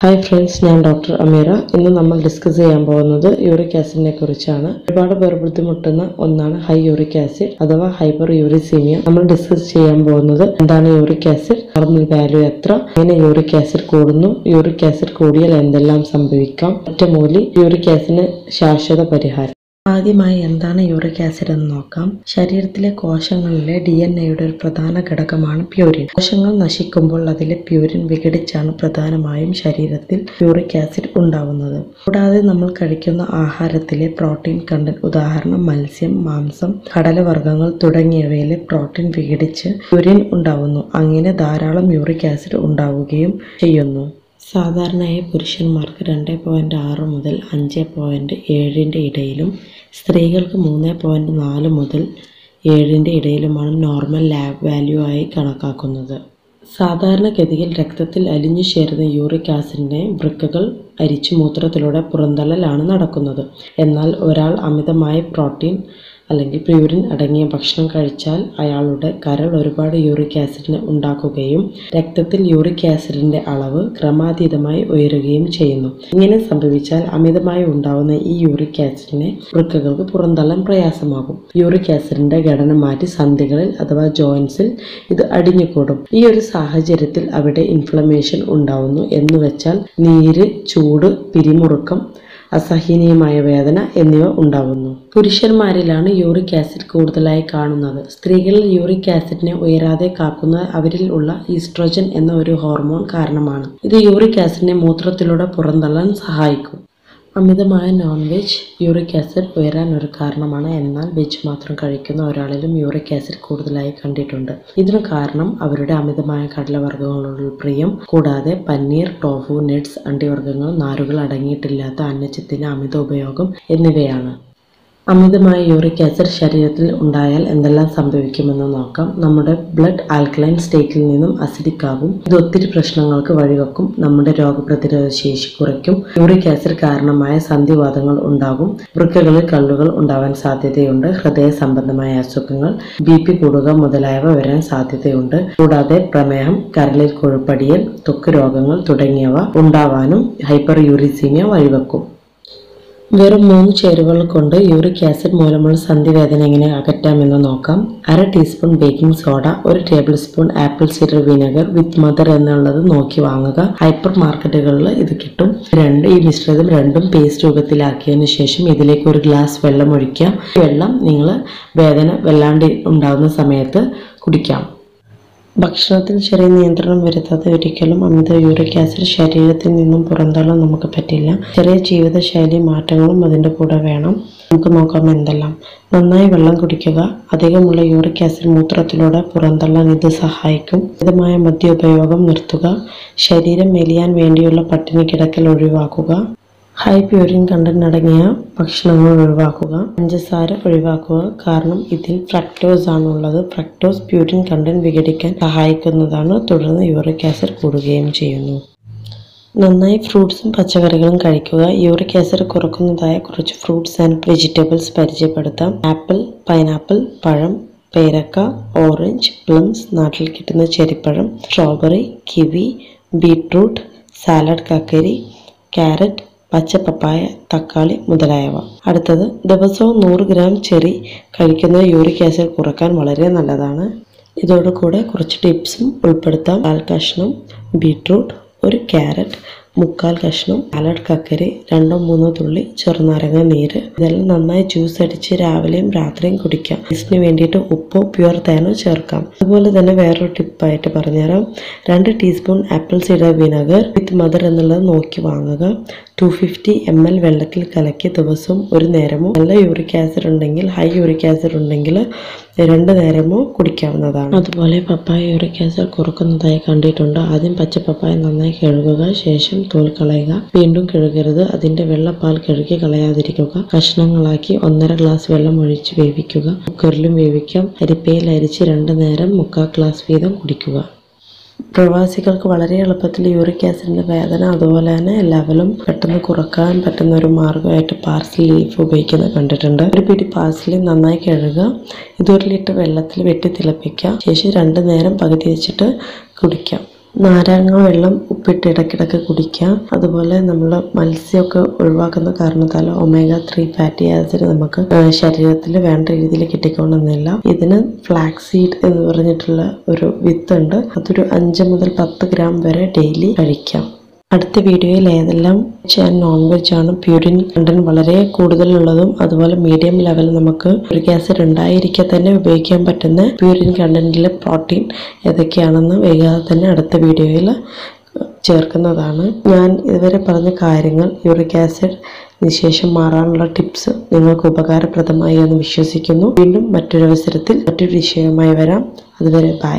Hi friends ഞാൻ doctor Ameera. ഇന്ന് നമ്മൾ ഡിസ്കസ് ചെയ്യാൻ പോകുന്നത് യൂറിക് ആസിഡിനെ കുറിച്ചാണ്. ഒരുപാട് പേർ ബുദ്ധിമുട്ടുന്ന ഒന്നാണ് ഹൈ യൂറിക് ആസിഡ് അഥവാ ഹൈപ്പർ യൂറിസീമിയ നമ്മൾ ഡിസ്കസ് ചെയ്യാൻ പോകുന്നത് എന്താണ് യൂറിക് ആസിഡ് നോർമൽ വാല്യൂ എത്ര എങ്ങനെ യൂറിക് ആസിഡ് കൂടുന്നു യൂറിക് ആസിഡ് കൂടിയാൽ എന്തെല്ലാം സംഭവിക്കാം ഒറ്റമൂലി യൂറിക് ആസിഡിന് ശാശ്വത പരിഹാരം. ആദ്യമായി എന്താണ് യൂറിക് ആസിഡ് എന്ന് നോക്കാം. ശരീരത്തിലെ കോശങ്ങളിലെ ഡി എൻ എയുടെ ഒരു പ്രധാന ഘടകമാണ് പ്യൂരിൻ. കോശങ്ങൾ നശിക്കുമ്പോൾ അതിലെ പ്യൂരിൻ വിഘടിച്ചാണ് പ്രധാനമായും ശരീരത്തിൽ യൂറിക് ആസിഡ് ഉണ്ടാവുന്നത്. കൂടാതെ നമ്മൾ കഴിക്കുന്ന ആഹാരത്തിലെ പ്രോട്ടീൻ കണ്ടന്റ് ഉദാഹരണം മത്സ്യം മാംസം കടലവർഗങ്ങൾ തുടങ്ങിയവയിലെ പ്രോട്ടീൻ വിഘടിച്ച് പ്യൂരിൻ ഉണ്ടാവുന്നു. അങ്ങനെ ധാരാളം യൂറിക് ആസിഡ് ഉണ്ടാവുകയും ചെയ്യുന്നു. സാധാരണയായി പുരുഷന്മാർക്ക് രണ്ട് പോയിന്റ് ആറ് മുതൽ അഞ്ച് പോയിന്റ് ഏഴിന്റെ ഇടയിലും സ്ത്രീകൾക്ക് മൂന്ന് പോയിന്റ് നാല് മുതൽ ഏഴിന്റെ ഇടയിലുമാണ് നോർമൽ ലാബ് വാല്യൂ ആയി കണക്കാക്കുന്നത്. സാധാരണഗതിയിൽ രക്തത്തിൽ അലിഞ്ഞു ചേരുന്ന യൂറിക് ആസിഡിനെ വൃക്കകൾ അരിച്ചു മൂത്രത്തിലൂടെ പുറന്തള്ളലാണ് നടക്കുന്നത്. എന്നാൽ ഒരാൾ അമിതമായ പ്രോട്ടീൻ അല്ലെങ്കിൽ പ്യൂരിൻ അടങ്ങിയ ഭക്ഷണം കഴിച്ചാൽ അയാളുടെ കരൾ ഒരുപാട് യൂറിക് ആസിഡിനെ ഉണ്ടാക്കുകയും രക്തത്തിൽ യൂറിക് ആസിഡിന്റെ അളവ് ക്രമാതീതമായി ഉയരുകയും ചെയ്യുന്നു. ഇങ്ങനെ സംഭവിച്ചാൽ അമിതമായി ഉണ്ടാവുന്ന ഈ യൂറിക് ആസിഡിനെ വൃക്കകൾക്ക് പുറന്തള്ളാൻ പ്രയാസമാകും. യൂറിക് ആസിഡിന്റെ ഘടന മാറ്റി സന്ധികളിൽ അഥവാ ജോയിൻസിൽ ഇത് അടിഞ്ഞുകൂടും. ഈ ഒരു സാഹചര്യത്തിൽ അവിടെ ഇൻഫ്ലമേഷൻ ഉണ്ടാവുന്നു. എന്ന് വെച്ചാൽ നീര് ചൂട് പിരിമുറുക്കം അസഹനീയമായ വേദന എന്നിവ ഉണ്ടാകുന്നു. പുരുഷന്മാരിലാണ് യൂറിക് ആസിഡ് കൂടുതലായി കാണുന്നത്. സ്ത്രീകളിൽ യൂറിക് ആസിഡിനെ ഉയരാതെ കാക്കുന്ന അവരിൽ ഉള്ള ഈസ്ട്രോജൻ എന്ന ഒരു ഹോർമോൺ കാരണമാണ്. ഇത് യൂറിക് ആസിഡിനെ മൂത്രത്തിലൂടെ പുറന്തള്ളാൻ സഹായിക്കും. അമിതമായ നോൺ വെജ് യൂറിക് ആസിഡ് ഉയരാൻ ഒരു കാരണമാണ് എന്നാൽ വെജ് മാത്രം കഴിക്കുന്ന ഒരാളിലും യൂറിക് ആസിഡ് കൂടുതലായി കണ്ടിട്ടുണ്ട്. ഇതിനു കാരണം അവരുടെ അമിതമായ കടലവർഗങ്ങളോടുള്ള പ്രിയം കൂടാതെ പന്നീർ ടോഫു നട്ട്സ് അണ്ടിവർഗങ്ങൾ നാരുകൾ അടങ്ങിയിട്ടില്ലാത്ത അന്നജത്തിന്റെ അമിത ഉപയോഗം എന്നിവയാണ്. അമിതമായ യൂറിക് ആസിഡ് ശരീരത്തിൽ ഉണ്ടായാൽ എന്തെല്ലാം സംഭവിക്കുമെന്ന് നോക്കാം. നമ്മുടെ ബ്ലഡ് ആൽക്കലൈൻ സ്റ്റേറ്റിൽ നിന്നും അസിഡിക് ആകും ഇത് ഒത്തിരി പ്രശ്നങ്ങൾക്ക് വഴിവെക്കും. നമ്മുടെ രോഗപ്രതിരോധ ശേഷി കുറയ്ക്കും. യൂറിക് ആസിഡ് കാരണമായ സന്ധിവാദങ്ങൾ ഉണ്ടാകും. വൃക്കകളിൽ കല്ലുകൾ ഉണ്ടാവാൻ സാധ്യതയുണ്ട്. ഹൃദയ സംബന്ധമായ അസുഖങ്ങൾ ബി പി കൂടുക മുതലായവ വരാൻ സാധ്യതയുണ്ട്. കൂടാതെ പ്രമേഹം കരളിൽ കൊഴുപ്പടിയൽ തൊക്ക് രോഗങ്ങൾ തുടങ്ങിയവ ഉണ്ടാവാനും ഹൈപ്പർ യൂറിസീമിയ വഴിവെക്കും. വെറും മൂന്ന് ചേരുവകൾ കൊണ്ട് യൂറിക് ആസിഡ് മൂലമുള്ള സന്ധിവേദന എങ്ങനെ അകറ്റാമെന്ന് നോക്കാം. അര ടീസ്പൂൺ ബേക്കിംഗ് സോഡ ഒരു tablespoon apple cider vinegar with mother എന്നുള്ളത് നോക്കി വാങ്ങുക. ഹൈപ്പർ മാർക്കറ്റുകളിൽ ഇത് കിട്ടും. രണ്ട് ഈ മിശ്രിതം രണ്ടും പേസ്റ്റ് രൂപത്തിലാക്കിയതിന് ശേഷം ഇതിലേക്ക് ഒരു ഗ്ലാസ് വെള്ളം ഒഴിക്കുക വെള്ളം നിങ്ങൾ വേദന വല്ലാണ്ട് ഉണ്ടാകുന്ന സമയത്ത് കുടിക്കാം. ഭക്ഷണത്തിൽ ചെറിയ നിയന്ത്രണം വരുത്താതെ ഒരിക്കലും അമിത യൂറിക് ആസിഡ് ശരീരത്തിൽ നിന്നും പുറന്തള്ളാൻ നമുക്ക് പറ്റില്ല. ചെറിയ ജീവിതശൈലി മാറ്റങ്ങളും അതിന്റെ കൂടെ വേണം. നമുക്ക് നോക്കാം എന്തെല്ലാം. നന്നായി വെള്ളം കുടിക്കുക അധികമുള്ള യൂറിക് ആസിഡ് മൂത്രത്തിലൂടെ പുറന്തള്ളാൻ ഇത് സഹായിക്കും. മിതമായ മദ്യ ഉപയോഗം നിർത്തുക ശരീരം മെലിയാൻ വേണ്ടിയുള്ള പട്ടിണി കിടക്കൽ ഒഴിവാക്കുക. ഹൈ പ്യൂരിൻ കണ്ടന്റ് അടങ്ങിയ ഭക്ഷണങ്ങൾ ഒഴിവാക്കുക. പഞ്ചസാര ഒഴിവാക്കുക. കാരണം ഇതിൽ ഫ്രക്ടോസ് ആണുള്ളത് ഫ്രക്ടോസ് പ്യൂരിൻ കണ്ടന്റ് വിഘടിക്കാൻ സഹായിക്കുന്നതാണ്. തുടർന്ന് യൂറിക് ആസിഡ് കൂടുകയും ചെയ്യുന്നു. നന്നായി ഫ്രൂട്ട്സും പച്ചക്കറികളും കഴിക്കുക. യൂറിക് ആസിഡ് കുറക്കുന്നതായ കുറച്ച് ഫ്രൂട്ട്സ് ആൻഡ് വെജിറ്റബിൾസ് പരിചയപ്പെടുത്താം. ആപ്പിൾ പൈനാപ്പിൾ പഴം പേരക്ക ഓറഞ്ച് പ്ലംസ് നാട്ടിൽ കിട്ടുന്ന ചെരിപ്പഴം സ്ട്രോബെറി കിവി ബീട്രൂട്ട് സാലഡ് കക്കരി ക്യാരറ്റ് പച്ച പപ്പായ തക്കാളി മുതലായവ. അടുത്തത് ദിവസവും നൂറ് ഗ്രാം ചെറി കഴിക്കുന്ന യൂറിക് ആസിഡ് കുറയ്ക്കാൻ വളരെ നല്ലതാണ്. ഇതോടുകൂടെ കുറച്ച് ടിപ്സും ഉൾപ്പെടുത്താം. പാൽ കഷ്ണം ബീട്രൂട്ട് ഒരു ക്യാരറ്റ് മുക്കാൽ കഷ്ണം സാലഡ് കക്കരി രണ്ടോ മൂന്നോ തുള്ളി ചെറുനാരങ്ങ നീര്. ഇതെല്ലാം നന്നായി ജ്യൂസ് അടിച്ച് രാവിലെയും രാത്രിയും കുടിക്കാം. ടേസ്റ്റിന് വേണ്ടിയിട്ട് ഉപ്പോ പ്യുവർ തേനോ ചേർക്കാം. അതുപോലെ തന്നെ വേറൊരു ടിപ്പായിട്ട് പറഞ്ഞുതരാം. രണ്ട് teaspoon apple cider vinegar with mother എന്നുള്ളത് നോക്കി വാങ്ങുക. ടു ഫിഫ്റ്റി എം എൽ വെള്ളത്തിൽ കലക്കി ദിവസവും ഒരു നേരമോ നല്ല യൂറിക് ആസിഡ് ഉണ്ടെങ്കിൽ ഹൈ യൂറിക് ആസിഡ് ഉണ്ടെങ്കിൽ രണ്ട് നേരമോ കുടിക്കാവുന്നതാണ്. അതുപോലെ പപ്പായ യൂറിക് ആസിഡ് കുറക്കുന്നതായി കണ്ടിട്ടുണ്ട്. ആദ്യം പച്ച പപ്പായ നന്നായി കഴുകുക ശേഷം തോൽ കളയുക. വീണ്ടും കഴുകരുത്. അതിന്റെ വെള്ളപ്പാൽ കഴുകി കളയാതിരിക്കുക. കഷ്ണങ്ങളാക്കി ഒന്നര ഗ്ലാസ് വെള്ളം ഒഴിച്ച് വേവിക്കുക. കുക്കറിലും വേവിക്കാം. അരിപ്പയിൽ അരിച്ച് രണ്ടു നേരം മുക്കാൽ ഗ്ലാസ് വീതം കുടിക്കുക. പ്രവാസികൾക്ക് വളരെ എളുപ്പത്തിൽ യൂറിക് ആസിഡിന്റെ വേദന അതുപോലെ തന്നെ ലെവലും പെട്ടെന്ന് കുറയ്ക്കാൻ പറ്റുന്ന ഒരു മാർഗമായിട്ട് പാർസൽ ലീഫ് ഉപയോഗിക്കുന്നത് കണ്ടിട്ടുണ്ട്. ഒരു പിടി പാർസലി നന്നായി കഴുകുക ഇതൊരു ലിറ്റർ വെള്ളത്തിൽ വെട്ടി തിളപ്പിക്കുക ശേഷം രണ്ട് നേരം പകുതി വെച്ചിട്ട് കുടിക്കാം നാരങ്ങ വെള്ളം ഉപ്പിട്ട് ഇടയ്ക്കിടയ്ക്ക് കുടിക്കുക അതുപോലെ നമ്മൾ മത്സ്യമൊക്കെ ഒഴിവാക്കുന്ന കാരണത്താൽ ഒമേഗ ത്രീ ഫാറ്റി ആസിഡ് നമുക്ക് ശരീരത്തിൽ വേണ്ട രീതിയിൽ കിട്ടിക്കൊള്ളുന്നില്ല. ഇതിന് ഫ്ലാക്സ് സീഡ് എന്ന് പറഞ്ഞിട്ടുള്ള ഒരു വിത്തുണ്ട്. അതൊരു അഞ്ച് മുതൽ പത്ത് ഗ്രാം വരെ ഡെയിലി കഴിക്കാം. അടുത്ത വീഡിയോയിൽ ഏതെല്ലാം ചെയ്യാൻ നോൺ വെജ് ആണ്? പ്യൂരിൻ കണ്ടന്റ് വളരെ കൂടുതലുള്ളതും അതുപോലെ മീഡിയം ലെവൽ നമുക്ക് യൂറിക് ആസിഡ് ഉണ്ടായിരിക്കെ തന്നെ ഉപയോഗിക്കാൻ പറ്റുന്ന പ്യൂരിൻ കണ്ടന്റിലെ പ്രോട്ടീൻ ഏതൊക്കെയാണെന്ന് വൈകാതെ തന്നെ അടുത്ത വീഡിയോയിൽ ചേർക്കുന്നതാണ്. ഞാൻ ഇതുവരെ പറഞ്ഞ കാര്യങ്ങൾ യൂറിക് ആസിഡ് നിശേഷം മാറാനുള്ള ടിപ്സ് നിങ്ങൾക്ക് ഉപകാരപ്രദമായി എന്ന് വിശ്വസിക്കുന്നു. വീണ്ടും മറ്റൊരവസരത്തിൽ മറ്റൊരു വിഷയവുമായി വരാം. അതുവരെ ബൈ